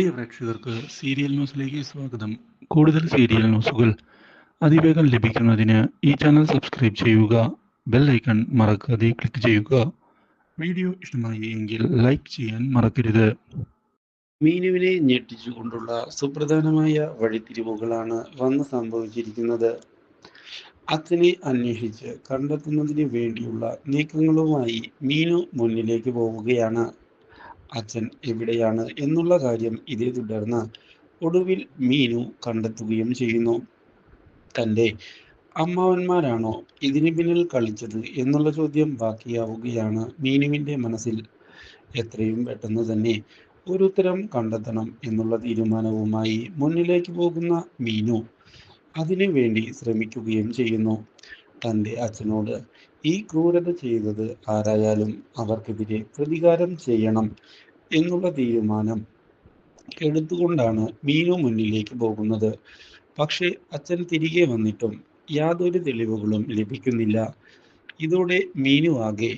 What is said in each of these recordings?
പ്രിയ പ്രേക്ഷകർക്ക് സീരിയൽ ന്യൂസിലേക്ക് സ്വാഗതം. കൂടുതൽ സീരിയൽ ന്യൂസുകൾ അതിവേഗം ലഭിക്കുന്നതിന് ഈ ചാനൽ സബ്സ്ക്രൈബ് ചെയ്യുക ബെൽ ഐക്കൺ മറക്കാതെ ക്ലിക്ക് ചെയ്യുക. വീഡിയോ ഇഷ്ടമായി എങ്കിൽ ലൈക്ക് ചെയ്യാൻ മറക്കരുത്. മീനുവിനെ ഞെട്ടിച്ചുകൊണ്ടുള്ള സുപ്രധാനമായ വഴിത്തിരിവുകളാണ് വന്ന് സംഭവിച്ചിരിക്കുന്നത്. അച്ഛനെ അന്വേഷിച്ച് കണ്ടെത്തുന്നതിന് വേണ്ടിയുള്ള നീക്കങ്ങളുമായി മീനു മുന്നിലേക്ക് പോവുകയാണ്. അച്ഛൻ എവിടെയാണ് എന്നുള്ള കാര്യം ഇതേ തുടർന്ന് ഒടുവിൽ മീനു കണ്ടെത്തുകയും ചെയ്യുന്നു. തന്റെ അമ്മാവന്മാരാണോ ഇതിന് പിന്നിൽ കളിച്ചത് എന്നുള്ള ചോദ്യം ബാക്കിയാവുകയാണ് മീനുവിന്റെ മനസ്സിൽ. എത്രയും പെട്ടെന്ന് തന്നെ ഒരു ഉത്തരം കണ്ടെത്തണം എന്നുള്ള തീരുമാനവുമായി മുന്നിലേക്ക് പോകുന്ന മീനു അതിനു വേണ്ടി ശ്രമിക്കുകയും ചെയ്യുന്നു. തന്റെ അച്ഛനോട് ഈ ക്രൂരത ചെയ്തത് ആരായാലും അവർക്കെതിരെ പ്രതികാരം ചെയ്യണം എന്നുള്ള തീരുമാനം എടുത്തുകൊണ്ടാണ് മീനു മുന്നിലേക്ക് പോകുന്നത്. പക്ഷേ അച്ഛൻ തിരികെ വന്നിട്ടും യാതൊരു തെളിവുകളും ലഭിക്കുന്നില്ല. ഇതോടെ മീനു ആകെ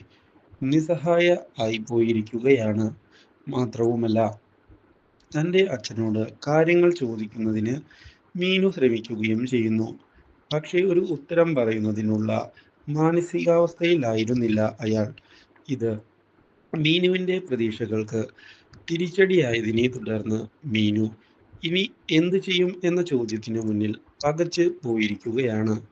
നിസ്സഹായ ആയി പോയിരിക്കുകയാണ് മാത്രവുമല്ല. തന്റെ അച്ഛനോട് കാര്യങ്ങൾ ചോദിക്കുന്നതിന് മീനു ശ്രമിക്കുകയും ചെയ്യുന്നു. പക്ഷേ ഒരു ഉത്തരം പറയുന്നതിനുള്ള മാനസികാവസ്ഥയിലായിരുന്നില്ല അയാൾ. ഇത് മീനുവിന്റെ പ്രതീക്ഷകൾക്ക് തിരിച്ചടിയായതിനെ തുടർന്ന് മീനു ഇനി എന്തു ചെയ്യും? എന്ന ചോദ്യത്തിന് മുന്നിൽ പകച്ച് പോയിരിക്കുകയാണ്.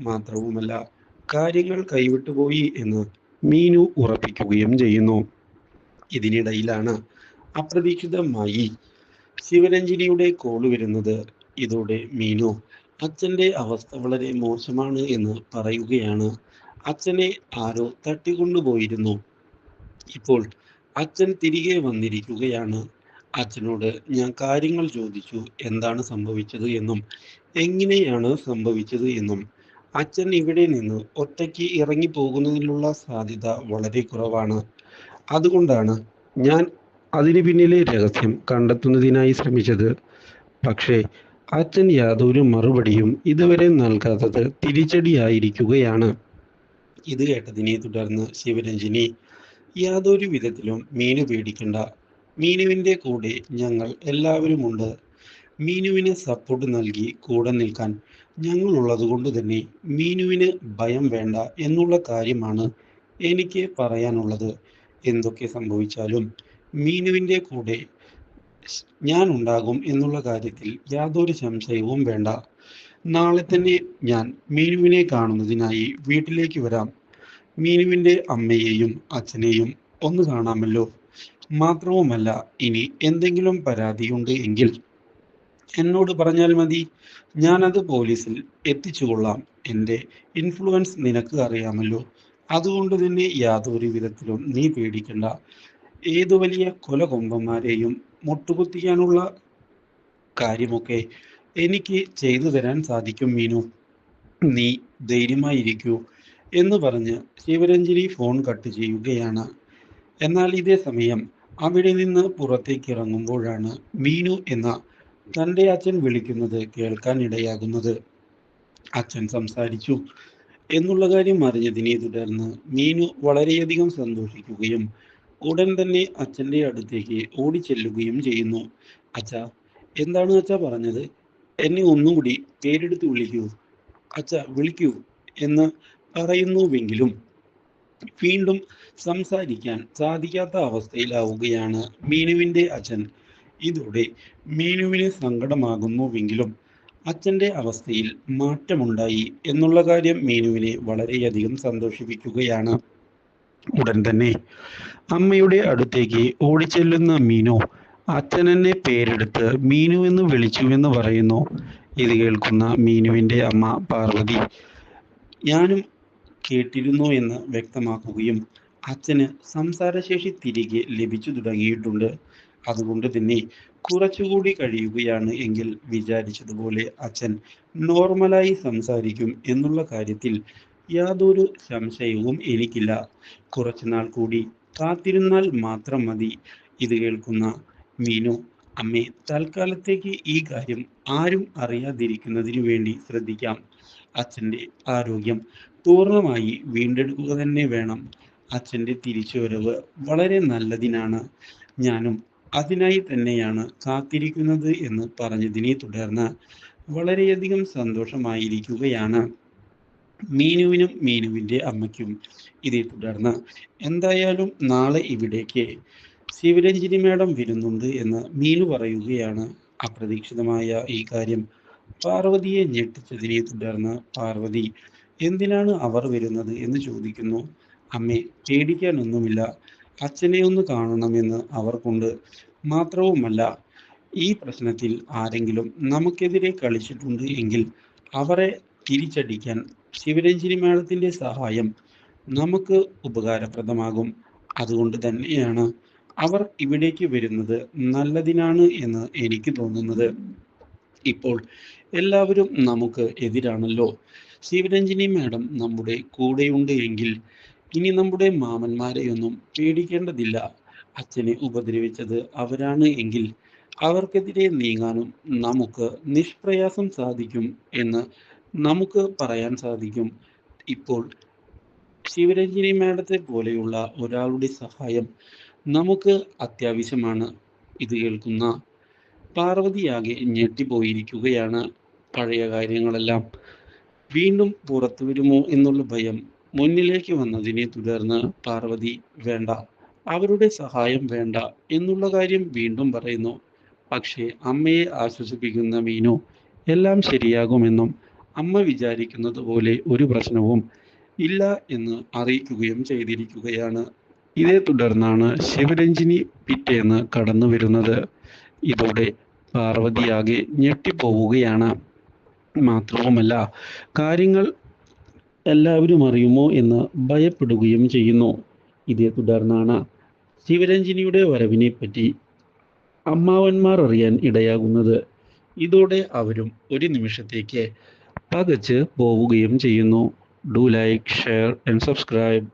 മാത്രവുമല്ല കാര്യങ്ങൾ കൈവിട്ടുപോയി എന്ന് മീനു ഉറപ്പിക്കുകയും ചെയ്യുന്നു. ഇതിനിടയിലാണ് അപ്രതീക്ഷിതമായി ശിവരഞ്ജിനിയുടെ കോൾ വരുന്നത്. ഇതോടെ മീനു അച്ഛന്റെ അവസ്ഥ വളരെ മോശമാണ് എന്ന് പറയുകയാണ്. അച്ഛനെ ആരോ തട്ടിക്കൊണ്ടുപോയിരുന്നു ഇപ്പോൾ അച്ഛൻ തിരികെ വന്നിരിക്കുകയാണ്. അച്ഛനോട് ഞാൻ കാര്യങ്ങൾ ചോദിച്ചു. എന്താണ് സംഭവിച്ചത് എന്നും എങ്ങനെയാണ് സംഭവിച്ചത് എന്നും. അച്ഛൻ ഇവിടെ നിന്ന് ഒറ്റയ്ക്ക് ഇറങ്ങി പോകുന്നതിനുള്ള സാധ്യത വളരെ കുറവാണ്. അതുകൊണ്ടാണ് ഞാൻ അതിനു പിന്നിലെ രഹസ്യം കണ്ടെത്തുന്നതിനായി ശ്രമിച്ചത്. പക്ഷേ അച്ഛൻ യാതൊരു മറുപടിയും ഇതുവരെ നൽകാത്തത് തിരിച്ചടിയായിരിക്കുകയാണ്. ഇത് കേട്ടതിനെ തുടർന്ന് ശിവരഞ്ജിനി യാതൊരു വിധത്തിലും മീനു പേടിക്കണ്ട. മീനുവിന്റെ കൂടെ ഞങ്ങൾ എല്ലാവരും ഉണ്ട്. മീനുവിന് സപ്പോർട്ട് നൽകി കൂടെ നിൽക്കാൻ ഞങ്ങൾ ഉള്ളതുകൊണ്ട് തന്നെ മീനുവിന് ഭയം വേണ്ട എന്നുള്ള കാര്യമാണ് എനിക്ക് പറയാനുള്ളത്. എന്തൊക്കെ സംഭവിച്ചാലും മീനുവിന്റെ കൂടെ ഞാൻ ഉണ്ടാകും എന്നുള്ള കാര്യത്തിൽ യാതൊരു സംശയവും വേണ്ട. നാളെ തന്നെ ഞാൻ മീനുവിനെ കാണുന്നതിനായി വീട്ടിലേക്ക് വരാം. മീനുവിന്റെ അമ്മയെയും അച്ഛനെയും ഒന്ന് കാണാമല്ലോ. മാത്രവുമല്ല ഇനി എന്തെങ്കിലും പരാതിയുണ്ട് എങ്കിൽ എന്നോട് പറഞ്ഞാൽ മതി. ഞാനത് പോലീസിൽ എത്തിച്ചുകൊള്ളാം. എന്റെ ഇൻഫ്ലുവൻസ് നിനക്ക് അറിയാമല്ലോ. അതുകൊണ്ട് തന്നെ യാതൊരു വിധത്തിലും നീ പേടിക്കണ്ട. ഏതു വലിയ കൊലകൊമ്പന്മാരെയും മുട്ടുകുത്തിക്കാനുള്ള കാര്യമൊക്കെ എനിക്ക് ചെയ്തു തരാൻ സാധിക്കും മീനു. നീ ധൈര്യമായിരിക്കൂ എന്ന് പറഞ്ഞ് ശിവരഞ്ജലി ഫോൺ കട്ട് ചെയ്യുകയാണ്. എന്നാൽ ഇതേ സമയം അവിടെ നിന്ന് പുറത്തേക്ക് ഇറങ്ങുമ്പോഴാണ് മീനു എന്ന തന്റെ അച്ഛൻ വിളിക്കുന്നത് കേൾക്കാൻ ഇടയാകുന്നത്. അച്ഛൻ സംസാരിച്ചു. എന്നുള്ള കാര്യം അറിഞ്ഞതിനെ തുടർന്ന് മീനു വളരെയധികം സന്തോഷിക്കുകയും ഉടൻ തന്നെ അച്ഛന്റെ അടുത്തേക്ക് ഓടി ചെല്ലുകയും ചെയ്യുന്നു. അച്ഛ എന്താണ് അച്ഛ പറഞ്ഞത്? എന്നെ ഒന്നുകൂടി പേരെടുത്ത് വിളിക്കൂ. അച്ഛ വിളിക്കൂ എന്ന് പറയുന്നുവെങ്കിലും വീണ്ടും സംസാരിക്കാൻ സാധിക്കാത്ത അവസ്ഥയിലാവുകയാണ് മീനുവിന്റെ അച്ഛൻ. ഇതോടെ മീനുവിന് സങ്കടമാകുന്നുവെങ്കിലും അച്ഛന്റെ അവസ്ഥയിൽ മാറ്റമുണ്ടായി എന്നുള്ള കാര്യം മീനുവിനെ വളരെയധികം സന്തോഷിപ്പിക്കുകയാണ്. ഉടൻ തന്നെ. അമ്മയുടെ അടുത്തേക്ക് ഓടിച്ചെല്ലുന്ന മീനു അച്ഛനെന്നെ പേരെടുത്ത് മീനു എന്ന് വിളിച്ചുവെന്ന് പറയുന്നു. ഇത് കേൾക്കുന്ന മീനുവിന്റെ അമ്മ പാർവതി. ഞാനും കേട്ടിരുന്നു എന്ന് വ്യക്തമാക്കുകയും അച്ഛന് സംസാരശേഷി തിരികെ ലഭിച്ചു തുടങ്ങിയിട്ടുണ്ട്. അതുകൊണ്ട് തന്നെ കുറച്ചുകൂടി കഴിയുകയാണ് എങ്കിൽ വിചാരിച്ചതുപോലെ അച്ഛൻ നോർമലായി സംസാരിക്കും എന്നുള്ള കാര്യത്തിൽ യാതൊരു സംശയവും എനിക്കില്ല. കുറച്ചുനാൾ കൂടി കാത്തിരുന്നാൽ മാത്രം മതി. ഇത് കേൾക്കുന്ന മീനു അമ്മേ തൽക്കാലത്തേക്ക് ഈ കാര്യം ആരും അറിയാതിരിക്കുന്നതിനു വേണ്ടി ശ്രദ്ധിക്കാം. അച്ഛന്റെ ആരോഗ്യം പൂർണമായി വീണ്ടെടുക്കുക തന്നെ വേണം. അച്ഛന്റെ തിരിച്ചുവരവ് വളരെ നല്ലതിനാണ്. ഞാനും അതിനായി തന്നെയാണ് കാത്തിരിക്കുന്നത് എന്ന് പറഞ്ഞതിനെ തുടർന്ന് വളരെയധികം സന്തോഷമായിരിക്കുകയാണ്. മീനുവിനും മീനുവിന്റെ അമ്മയ്ക്കും ഇതേ തുടർന്ന്. എന്തായാലും നാളെ ഇവിടേക്ക് ശിവരഞ്ജിനി മേഡം വരുന്നുണ്ട് എന്ന് മീനു പറയുകയാണ് അപ്രതീക്ഷിതമായ ഈ കാര്യം. പാർവതിയെ ഞെട്ടിച്ചതിനെ തുടർന്ന് പാർവതി എന്തിനാണ് അവർ വരുന്നത്? എന്ന് ചോദിക്കുന്നു. അമ്മേ പേടിക്കാനൊന്നുമില്ല. അച്ഛനെ ഒന്ന് കാണണമെന്ന് അവർക്കുണ്ട്. മാത്രവുമല്ല ഈ പ്രശ്നത്തിൽ ആരെങ്കിലും നമുക്കെതിരെ കളിച്ചിട്ടുണ്ട് എങ്കിൽ അവരെ തിരിച്ചടിക്കാൻ ശിവരഞ്ജിനി മേളത്തിന്റെ സഹായം നമുക്ക് ഉപകാരപ്രദമാകും. അതുകൊണ്ട് തന്നെയാണ് അവർ ഇവിടേക്ക് വരുന്നത് നല്ലതിനാണ് എന്ന് എനിക്ക് തോന്നുന്നത്. ഇപ്പോൾ എല്ലാവരും നമുക്ക് എതിരാണല്ലോ. ശിവരഞ്ജിനി മാഡം നമ്മുടെ കൂടെയുണ്ട് എങ്കിൽ ഇനി നമ്മുടെ മാമന്മാരെയൊന്നും പേടിക്കേണ്ടതില്ല. അച്ഛനെ ഉപദ്രവിച്ചത് അവരാണ് എങ്കിൽ അവർക്കെതിരെ നീങ്ങാനും നമുക്ക് നിഷ്പ്രയാസം സാധിക്കും എന്ന് നമുക്ക് പറയാൻ സാധിക്കും ഇപ്പോൾ ശിവരഞ്ജിനി മാഡത്തെ പോലെയുള്ള ഒരാളുടെ സഹായം നമുക്ക് അത്യാവശ്യമാണ്. ഇത് കേൾക്കുന്ന പാർവതിയാകെ ഞെട്ടിപ്പോയിരിക്കുകയാണ് പഴയ കാര്യങ്ങളെല്ലാം. വീണ്ടും പുറത്തു വരുമോ എന്നുള്ള ഭയം മുന്നിലേക്ക് വന്നതിനെ തുടർന്ന് പാർവതി വേണ്ട അവരുടെ സഹായം വേണ്ട എന്നുള്ള കാര്യം വീണ്ടും പറയുന്നു. പക്ഷേ അമ്മയെ ആശ്വസിപ്പിക്കുന്ന മീനു എല്ലാം ശരിയാകുമെന്നും അമ്മ വിചാരിക്കുന്നത് പോലെ ഒരു പ്രശ്നവും ഇല്ല എന്ന് അറിയിക്കുകയും ചെയ്തിരിക്കുകയാണ്. ഇതേ തുടർന്നാണ് ശിവരഞ്ജിനി പിറ്റേന്ന് കടന്നു വരുന്നത്. ഇതോടെ പാർവതിയാകെ ഞെട്ടിപ്പോവുകയാണ്. മാത്രവുമല്ല കാര്യങ്ങൾ എല്ലാവരും അറിയുമോ എന്ന് ഭയപ്പെടുകയും ചെയ്യുന്നു. ഇതേ തുടർന്നാണ് ശിവരഞ്ജിനിയുടെ വരവിനെ പറ്റി അമ്മാവന്മാർ അറിയാൻ ഇടയാകുന്നത്. ഇതോടെ അവരും ഒരു നിമിഷത്തേക്ക് പകച്ച് പോവുകയും ചെയ്യുന്നു. Do like share and subscribe